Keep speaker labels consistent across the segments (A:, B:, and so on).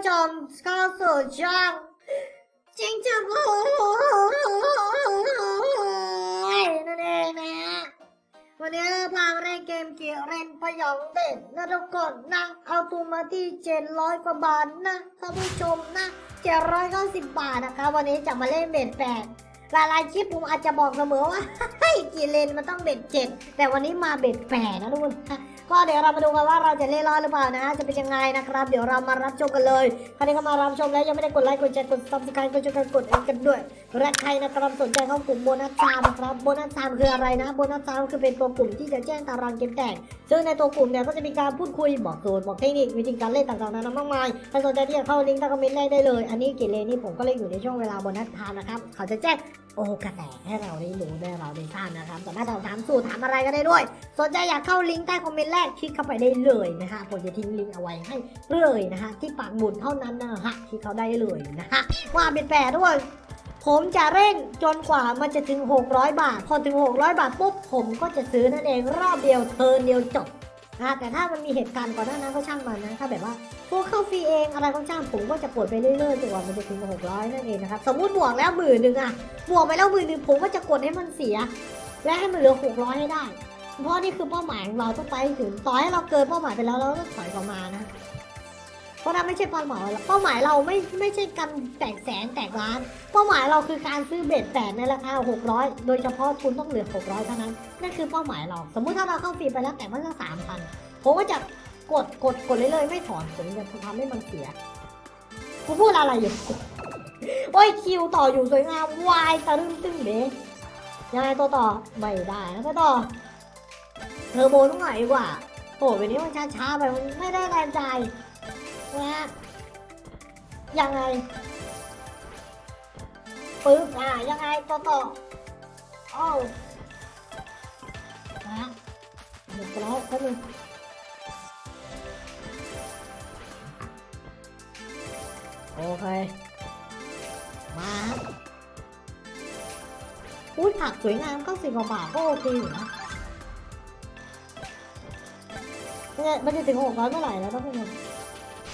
A: ผู้ชมเข้าสู่ช่องจิงจังโอ้ยนั่นเองนะฮะวันนี้พามาเล่นเกมเกียร์เรนพยองเด็ดนะทุกคนนะเอาตัวมาที่เจ็ดร้อยกว่าบาทนะท่านผู้ชมนะเจ็ดร้อยเก้าสิบบาทนะคะ วันนี้จะมาเล่นเบ็ดแปดหลายๆคลิปผมอาจจะบอกเสมอว่าให้กี่เลนมันต้องเบ็ดเจ็ดแต่วันนี้มาเบ็ดแปดนะทุกคน ก็เดี๋ยวเรามาดูกันว่าเราจะเล่นรอดหรือเปล่านะ จะเป็นยังไงนะครับ เดี๋ยวเรามารับชมกันเลยใครที่เข้ามารับชมแล้วยังไม่ได้กดไลค์กดแชร์กดซับสไครต์ก็ช่วยกันกดเองกันด้วยและใครนะครับสนใจเข้ากลุ่มโบนัสซามนะครับโบนัสซามคืออะไรนะโบนัสซามคือเป็นตัวกลุ่มที่จะแจ้งตารางเกมแต่งซึ่งในตัวกลุ่มเนี่ยก็จะมีการพูดคุยบอกสูตรบอกเทคนิควิธีการเล่นต่างๆนานา มากมายถ้าสนใจที่จะเข้าลิงก์ใต้คอมเมนต์ได้เลย อันนี้กิเลนี่ผมก็เล่นอยู่ในช่วงเวลาโบนัสไทม์นะครับเขาจะแจ้งโอกระแตกให้เราได้รู้ได้เราได้ทราบนะครับสามารถถามสูตรถามอะไรก็ได้ด้วย สนใจอยากเข้าลิงก์ใต้คอมเมนต์แรกคลิกเข้าไปได้เลยนะคะผมจะทิ้งลิงก์เอาไว้ให้เลยนะคะที่ปากหมุดเท่านั้นนะฮะที่เขาได้เลยนะคะว่าเป็นแปรด้วยผมจะเร่งจนกว่ามันจะถึง 600 บาท พอถึง 600 บาทปุ๊บผมก็จะซื้อนั่นเองรอบเดียวเทิร์นเดียวจบ นะแต่ถ้ามันมีเหตุการณ์ก่อนหน้านั้นก็ช่างมันนะถ้าแบบว่าพวกเข้าฟรีเองอะไรก็ช่างผมก็จะปวดไปเรื่อยๆจนกว่ามันจะถึงหกร้อยนั่นเองนะครับสมมติบวกแล้วหมื่นหนึ่งอะบวกไปแล้วหมื่นหนึ่งผมก็จะกดให้มันเสีย และให้มันเหลือหกร้อยให้ได้ เพราะนี่คือเป้าหมายของเราต้องไปถึงต่อให้เราเกินเป้าหมายไปแล้วเราต้องถอยกลับมานะ เพราะนั่นไม่ใช่เป้าหมายเราเป้าหมายเราไม่ไม่ใช่การแตกแสนแตกล้าน เป้าหมายเราคือการซื้อเบ็ดแตกในราคา 600 โดยเฉพาะทุนต้องเหลือ 600 เท่านั้น นั่นคือเป้าหมายเรา สมมุติถ้าเราเข้าฟรีไปแล้วแต่มันก็สามพันผมก็จะกดกดกดเลยเลยๆไม่ถอนผมจะทำให้มันเสียกูพูดอะไรอยู่โอ้ยคิวต่ออยู่สวยงามวายตะลึงตึ้งเดยังไงตัวต่อไม่ได้นะตัวต่อเทอร์โบต้องไหนดีกว่าโอ้ยวันนี้มันช้าๆไปมันไม่ได้แรงใจ นะฮะยังไงปึ๊บอะยังไงต่อต่อโอ้าวนะเดี๋ยวแล้วแป๊บนึงโอเค มาฮะอุ้ยผักสวยงามก็สิบกว่าบาทก็โอเคอยู่นะเนี่ยมันจะถึงหกร้อยเมื่อไหร่แล้วต้องเป็น ม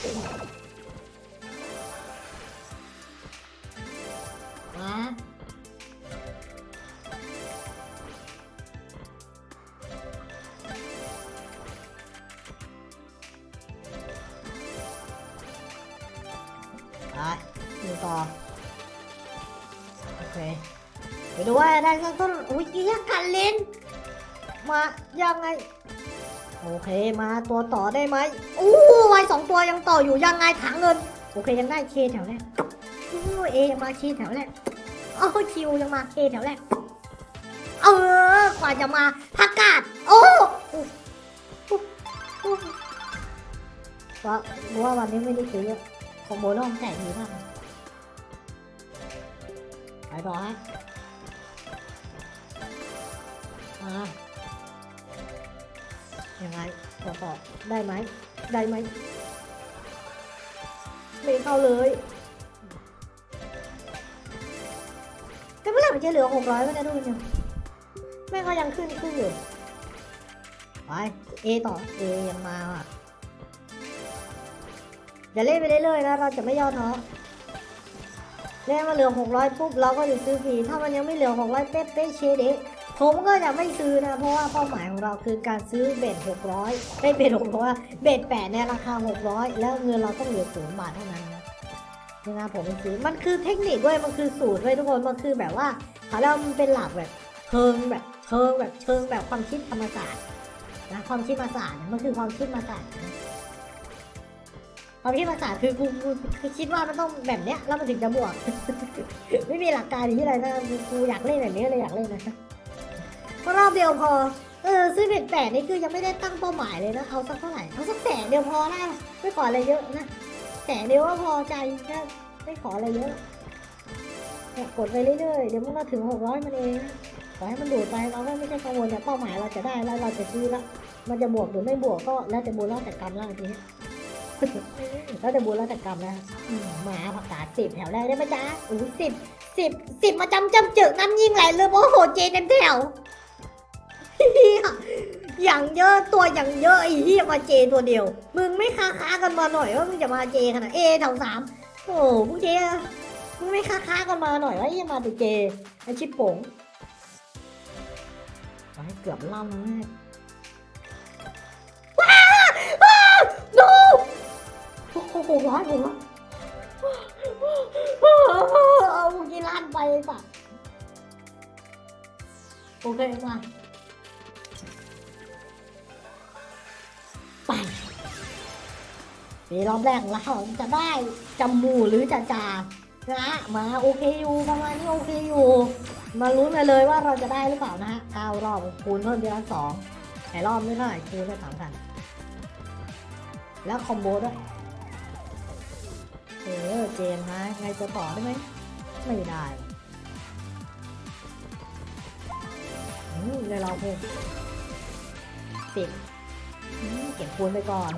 A: าไปดูต่อโอเคไปดูว่ โอเคมาตัวต่อได้ไหมอู้ไว้สองตัวยังต่ออยู่ยังไงถังเงิน โอเคยังได้เคแถวแรกอู้เอยังมาเคแถวแรกโอ้คิวยังมาเคแถวแรกเออกว่าจะมาพักกาดโอ้ว่าว่าวันนี้ไม่ได้ซื้อของโบล่องแต่ดีมากไปต่อฮะมา ยังไงต่อต่อได้ไหม ได้ไหม ไม่เข้าเลยแต่เมื่อไหร่มันจะเหลือหกร้อยไม่ได้ทุกคนยังแม่งก็ยังขึ้นขึ้นอยู่ ไป A ต่อ A ยังมาอะอย่าเล่นไปเรื่อยๆนะ เราจะไม่ย่อท้อเล่นมาเหลือหกร้อยปุ๊บเราก็จะซื้อฟรีถ้ามันยังไม่เหลือหกร้อยเป๊ะเป๊ะเชเดะ ผมก็จะไม่ซื้อนะ เพราะว่าเป้าหมายของเราคือการซื้อเบ็ด600ไม่เบ็ด600เบ็ดแปดในราคา 600 แล้วเงินเราต้องเหลือศูนย์บาทเท่านั้นนะนะผมไม่ซื้อมันคือเทคนิคด้วยมันคือสูตรด้วยทุกคนมันคือแบบว่าเขาเรามันเป็นหลักแบบเชิงแบบเชิงแบบเชิงแบบความคิดธรรมศาสตร์นะความคิดมาศาสตร์มันคือความคิดมาศาสตร์ความคิดมาศาสตร์คือกูกูคือคิดว่ามันต้องแบบเนี้ยแล้วมันถึงจะบวก ไม่มีหลักการที่อะไรนะกูอยากเล่นแบบนี้เลยอยากเล่นนะ รอบเดียวพอ เออซื้อเบ็ดแปดนี่คือยังไม่ได้ตั้งเป้าหมายเลยนะ เอาสักเท่าไหร่ เอาสักแสนเดียวพอได้นะไม่ขออะไรเยอะนะ แสนเดียวก็พอใจนะไม่ขออะไรเยอะกดไปเรื่อยๆ เดี๋ยวมันก็ถึงหกร้อยมันเองขอให้มันดูดไปเราก็ไม่ใช่กังวลแต่เป้าหมายเราจะได้แล้วเราจะซื้อละมันจะบวกหรือไม่บวกก็แล้วแต่บุญแล้วแต่กรรมแล้วทีนี้แล้วแต่บุญแล้วแต่กรรมแล้วอืมหมาผักกาดสิบแถวแรกได้ไหมจ๊ะอู้สิบสิบสิบมาจำจำจึกน้ำยิงไหลเลยโอ้โหเจเต็มแถว เหี้ยอย่างเยอะตัวอย่างเยอะไอ้เหี้ยมาเจตัวเดียว มึงไม่ค้าค้ากันมาหน่อยว่ามึงจะมาเจขนาดเอแถวสามโอ้มึงเจมึงไม่ค้าค้ากันมาหน่อยว่าเหี้ยมาแต่เจไอชิปโงเอาให้เกือบล่ำแน่ว้าวว้าดูโอ้โหหกร้อยหกร้อยเอาเมื่อกี้ลั่นไปป่ะโอเคมา นี่รอบแรกของเราจะได้จมูหรือจะจานะมาโอเคอยู่ประมาณนี้โอเคอยู่ มาลุ้นกันเลยว่าเราจะได้หรือเปล่านะฮะเก้ารอบคูณเพิ่มทีละสองแต่รอบไม่เท่าไหร่คูณได้สามพันแล้วคอมโบด้วยเออเจมส์นะไงจะต่อได้ไหมไม่ได้อืมเลยเราเพิ่มสิบ เก็บคูณไปก่อน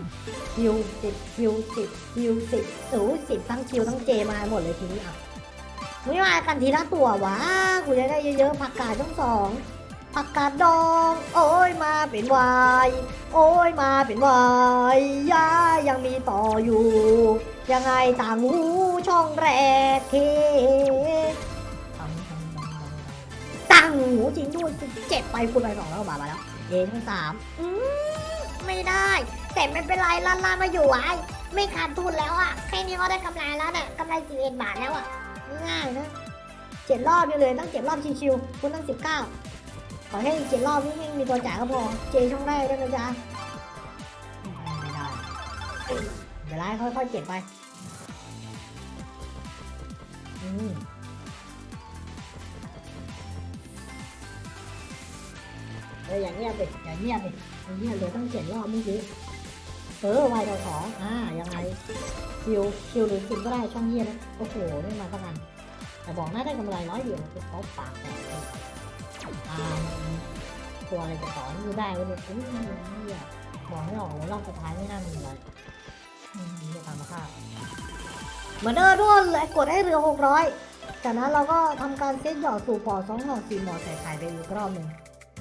A: คิวสิบคิวสิบคิวสิบโอ้สิบทั้งคิวทั้งเจมาหมดเลยทีนี้อะไม่มากันทีละตัววะกูจะได้เยอะๆผักกาดทั้งสองผักกาดดอง โอ้ยมาเป็นวายโอ้ยมาเป็นวายยายังมีต่ออยู่ ยังไงต่างหูช่องแรกเทต่างหูจริงด้วยสิเจ็ดไปคูณไปสองแล้วบาทมาแล้วเอทั้งสามอืม ไม่ได้ แต่ไม่เป็นไรล่าล่ามาอยู่ไว้ไม่ขาดทุนแล้วอะแค่นี้ก็ได้กำไรแล้วเนี่ยกำไรสิบเอ็ดบาทแล้วอะง่ายนะเจ็ดรอบนี่เลยตั้งเจ็ดรอบชิวๆคุณตั้งสิบเก้าขอให้เจ็ดรอบนี่ไม่มีตัวจ่ายก็พอเจช่องได้ได้ไหมจ๊ะไม่ได้เดี๋ยวไล่ค่อยๆเก็บไปอืมเอออย่างเงียบดิอย่างเงียบดิ เงียบเลยต้องเจ็ดรอบเมื่อกี้เออไวต่อสองอ่ายังไงคิวคิวหรือสิบก็ได้ช่องเงียบนะโอ้โหไม่มาสักอันแต่บอกน่าได้กำไรร้อยเดียวคือเขาปากแตกอ่าตัวอะไรจะต่อนี่ดูได้เว้ยอุ้ยมันเนี่ยบอกไม่ออกเลยรอบสุดท้ายไม่น่ามีอะไรอืมมีแต่ตามมาค่าเหมือนเดิมด้วยเลยกดให้เหลือหกร้อยจากนั้นเราก็ทำการเซตหยอดสู่ปอสองหอสี่หมอใส่ไข่ไปอีกรอบหนึ่ง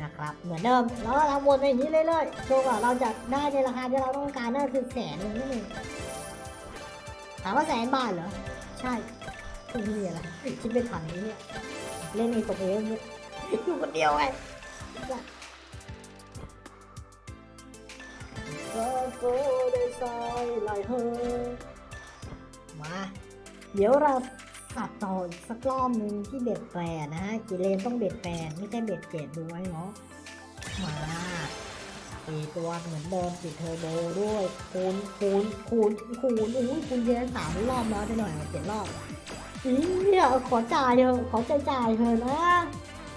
A: นะครับ เหมือนเดิมแล้วก็ทำวนไปอย่างนี้เรื่อยๆจนกว่าเราจะได้ในราคาที่เราต้องการนั่นคือแสนหนึ่งนั่นเองถามว่าแสนบาทเหรอ ใช่ไม่มีอะไรคิดไม่ทันนี้เนี่ยเล่นในตัวเองเนี่ยอยู่คนเดียวไงก็โกได้ซอยมาเดี๋ยวเรา ขัดต่ออีกสักรอบหนึ่งที่เบ็ดแปดนะฮะกิเลนต้องเบ็ดแปดไม่ใช่เบ็ดเจ็ดดูไว้เนาะมาตีตัวเหมือนเดิมติดเทอร์โบด้วยคูณคูณคูณคูณอุ้ยคูณเยอะสามรอบแล้วไปหน่อยเจ็ดรอบอีเนี่ยขอจ่ายเถอะขอใจจ่ายเถอะนะ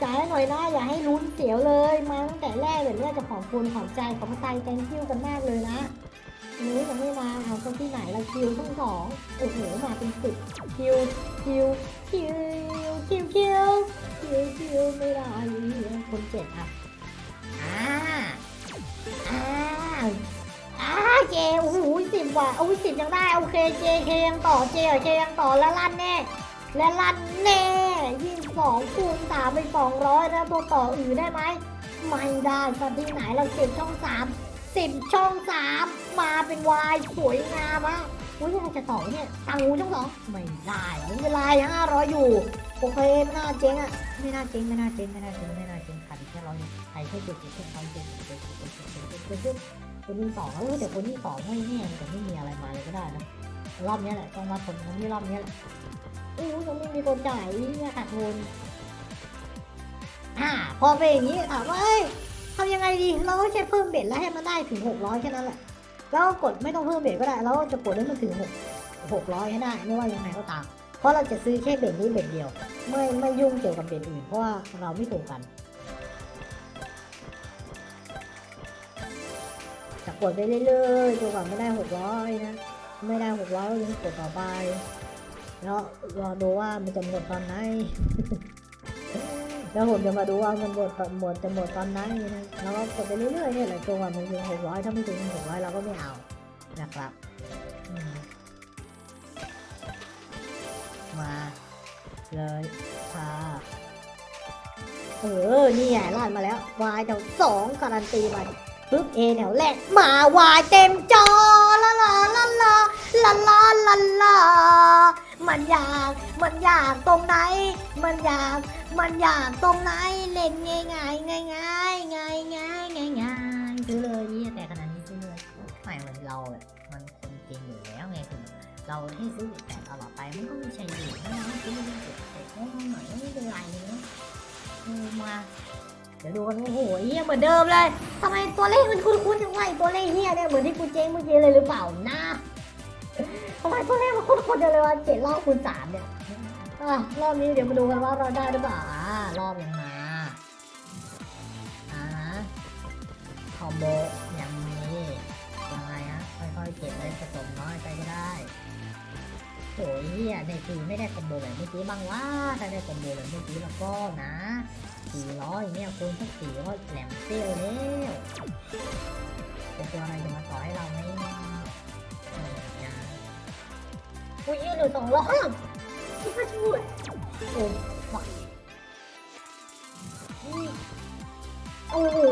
A: จ่ายหน่อยนะอย่าให้ลุ้นเสียวเลย มาตั้งแต่แรกเลยเนี่ยจะขอบคุณขอบใจขอบพระไตแตงคิวกันมากเลยนะ นี้ยังไม่มาเอาคนที่ไหนละคิวทั้งสองโอ้โหมาเป็นสิบคิวคิวคิวคิวคิวคิวคิวไม่ได้คนเจ็ดอะอ่าอ่าอ่าเจโอ้โหสิบว่ะโอ้ยสิบยังได้โอเคเจเคยังต่อเจเคยังต่อแล้วลั่นแน่และลั่นแน่ยิ่งสองคูณสามไปสองร้อยแล้วตัวต่ออื่นได้ไหมไม่ได้สักที่ไหนเราสิบช่องสามสิบช่องสาม มาเป็นวายสวยงามอะอุ้ยยังจะต่อเนี่ยตังหูช่องสองไม่ได้ไม่เป็นไรห้าร้อยอยู่โอเคไม่น่าเจ๊งอะไม่น่าเจ๊งไม่น่าเจ๊งไม่น่าเจ๊งไม่น่าเจ๊งขาดอีกแค่ร้อยเดียใครแค่เจ็ดสิบเจ็ดร้อยเจ็ดสิบเจ็ดสิบเจ็ดสิบเจ็ดสิบเจ็ดสิบคนที่สองแล้วแต่คนที่สองไม่แน่แต่ไม่มีอะไรมาเลยก็ได้นะรอบนี้แหละต้องมาคนที่รอบนี้แหละอู้ยังไม่มีคนจ่ายเนี่ยขาดทุนอ่าพอเป็นอย่างนี้ถามว่าเอ้ยทำยังไงดีเราก็แค่เพิ่มเบ็ดแล้วให้มันได้ถึงหกร้อยแค่นั้นแหละ แล้วกดไม่ต้องเพิ่มเบ็ดก็ได้ แล้วจะกดให้มันถึงหกหกร้อยให้ได้ ไม่ว่ายังไงก็ตาม เพราะเราจะซื้อแค่เบ็ดนี้เบ็ดเดียว ไม่ไม่ยุ่งเกี่ยวกับเบ็ดอื่น เพราะว่าเราไม่ถูกกันจะกดไปเรื่อยๆจนกว่าไม่ได้หกร้อยนะ ไม่ได้หกร้อยยังกดต่อไป แล้วรอดูว่ามันจะหมดตอนไหน แล้วผมจะมาดูว่ามันหมดตอนหมดจะหมดตอนไหนนะแล้วก็กดไปเรื่อยๆเนี่ยแหละจนกว่ามันถึงหกร้อยถ้าไม่ถึงหกร้อยเราก็ไม่เอานะครับมาเลยค่ะเออ นี่ไงลั่นมาแล้ว วายแถวสองการันตีมาปึ๊บเอแถวแรก มาวายเต็มจอละละละละละละละละมันอยาก มันอยากตรงไหน มันอยาก มันอยากตรงไหนเล่นง่ายง่ายง่ายง่ายง่ายง่ายง่ายง่ายซื้อเลยนี่แต่ขนาดนี้ซื้อเลยไม่เหมือนเราแบบมันคนจริงอยู่แล้วไงคือเราให้ซื้อแต่ตลอดไปมันก็ไม่ใช่ดีนะเราซื้อมันเก็บเสร็จแล้วหน่อยไม่เป็นไรเนาะดูมาเดี๋ยวดูกันโอ้โหเฮียเหมือนเดิมเลยทำไมตัวเลขมันคุ้นๆจังวะไอ้ตัวเลขเฮียเนี่ยเหมือนที่กูเจ๊งเมื่อกี้เลยหรือเปล่านะทำไมตัวเลขมันคุ้นๆจังเลยวะเจ็ดรอบคูณสามเนี่ย อะรอบนี้เดี๋ยวมาดูกันว่าเราได้หรือเปล่าอ่ารอบยังมาอ่าคอมโบยังมียังไงฮะค่อยๆเก็บเลยผสมน้อยไปก็ได้โอ้ยเฮียในทีไม่ได้คอมโบแบบเมื่อกี้บ้างว่าถ้าได้คอมโบแบบเมื่อกี้แล้วก็นะสี่ร้อยเนี่ยคูณสักสี่ร้อยแหลมเปรี้ยวแล้วเป็นตัวอะไรจะมาต่อให้เราไหมเอออย่าอุ้ยยืนอยู่สองรอบ พิกาจูโอ้โหโอ้โห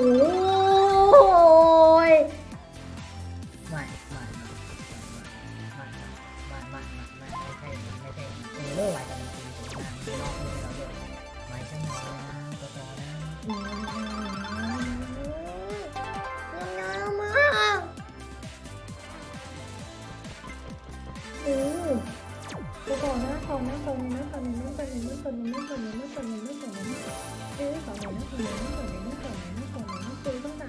A: เอ้ยต่อนะต่อนะต่อนะต่อนะต่อนะตัวต้องด่า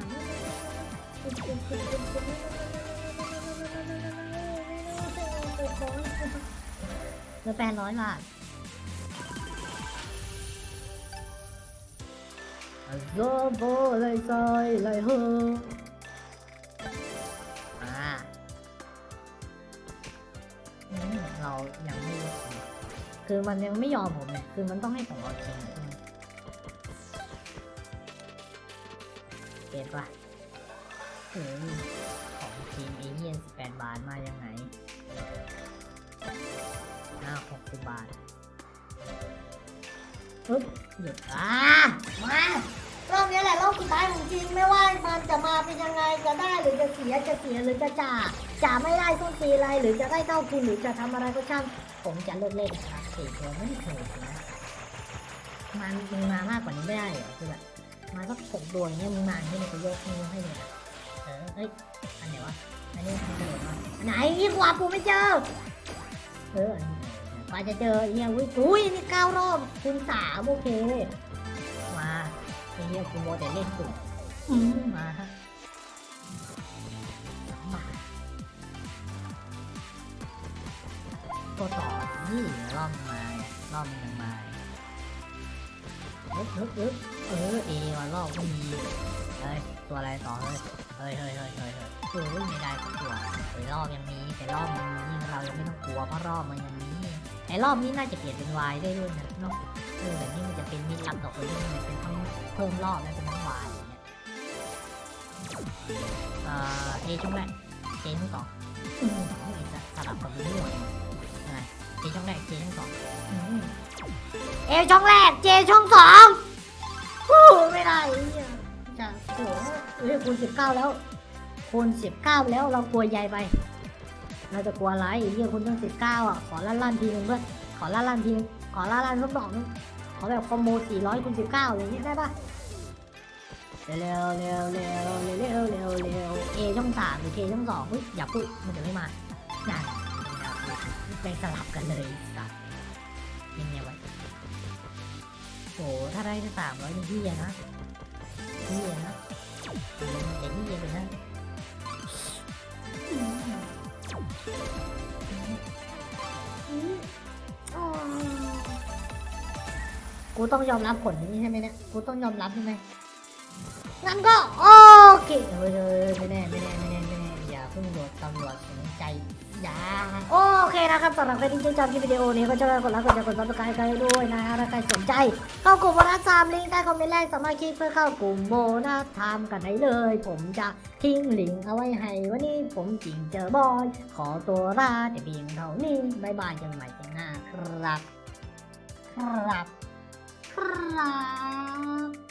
A: เหลือแปดร้อยบาทโซโบเลยซอยเลยเฮออ่าเรายังไม่ คือมันยังไม่ยอมผมเนี่ย คือมันต้องให้ผมเอาจริง เก็บปะเออของทีมเอเยียนสิบแปดบาทมายังไงอ้าวหกสิบบาทปึ๊บหยุดอ่ามา รอบนี้แหละรอบสุดท้ายของจริงไม่ว่ามันจะมาเป็นยังไงจะได้หรือจะเสียจะเสียหรือจะจ่าจ่าไม่ได้ส้นตีอะไรหรือจะได้เท่าทุนหรือจะทำอะไรก็ช่างผมจะเลิกเล่นนะครับสี่ตัวไม่เคยนะมันมึงมามากกว่านี้ไม่ได้เหรอคือแบบ มาสักหกดวงเนี้ยมึงมาให้มันไปยกมือให้เนี่ยเออเฮ้ยอันไหนวะอันนี้อันไหนวะอันไหนยี่กว่าปูไม่เจอเอออันนี้กว่าจะเจอเฮียอุ้ยอุ้ยนี่เก้ารอบคูณสามโอเคมาไอ้เหี้ยกูโมแต่เล่นตุ่อืมมาฮะสองบาตัวต่อนี่รอบมา รอบนยังมา อึ๊บอึ๊บอึ๊บเออเอว่ารอบก็มีเฮ้ยตัวอะไรต่อเฮ้ยเฮ้ยเฮ้ยเฮ้ยเฮ้ยเฮ้ยไม่ได้กตัวไอ้รอบยังมีแต่รอบมันมีเรายังไม่ต้องกลัวเพราะรอบมันยังมีไอ้รอบนี้น่าจะเปลี่ยนเป็นวายได้ด้วยนะเนาะเออแบบนี้มันจะเป็นมิตรลับดอกไปเรื่มันเป็นทั้งเพิ่มรอบแล้วเป็นน้ำหวานอย่างเงี้ยเอ่อเอช่องแรกเจช่องสอง เอช่องแรก เจช่องสองฮู้ไม่ได้ไอ้เหี้ยจะโหเฮ้ยคูณสิบเก้าแล้วคูณสิบเก้าแล้วเรากลัวใหญ่ไป เราจะกลัวอะไรเฮียคุณต้องสิบเก้าอะ ขอลั่นลั่นทีนึงเพื่อนขอลั่นลั่นทีนึงขอลั่นลั่นสักดอกนึงขอแบบคอมโบ400คูณ19อย่างนี้ได้ปะเร็วเร็วเร็วเร็วเร็วเร็วเร็วเอช่องสามหรือเคช่องสองเฮ้ยอย่าพูดมันจะไม่มานั่นไปสลับกันเลยสัตว์ยังไงวะ โอ้ถ้าได้สามร้อยนี่พี่อะนะพี่อะนะเดี๋ยวพี่เย็นไปนะกูต้องยอมรับผลนี้ใช่ไหมเนี่ย กูต้องยอมรับใช่ไหมงั้นก็โอเคเฮ้ยเฮ้ยไม่แน่ไม่แน่ไม่แน่ไม่แน่ พิ่งโดดตำรวจสนใจยาโอเคนะครับสำหรับใครที่ชื่นชอบคลิปวิดีโอนี้ก็ช่วยกดไลค์กดแชร์กดซับสไครต์กันด้วยนะฮะถ้าใครสนใจ เข้ากลุ่มโบนัสตามลิงก์ใต้คอมเมนต์แรกสามารถคลิกเพื่อเข้ากลุ่มโบนัสทามกันได้เลย ผมจะทิ้งลิงก์เอาไว้ให้ วันนี้ผมจิงเจอบอย ขอตัวลาแต่เพียงเท่านี้บายบายกันใหม่ครั้งหน้าครับ ครับ ครับ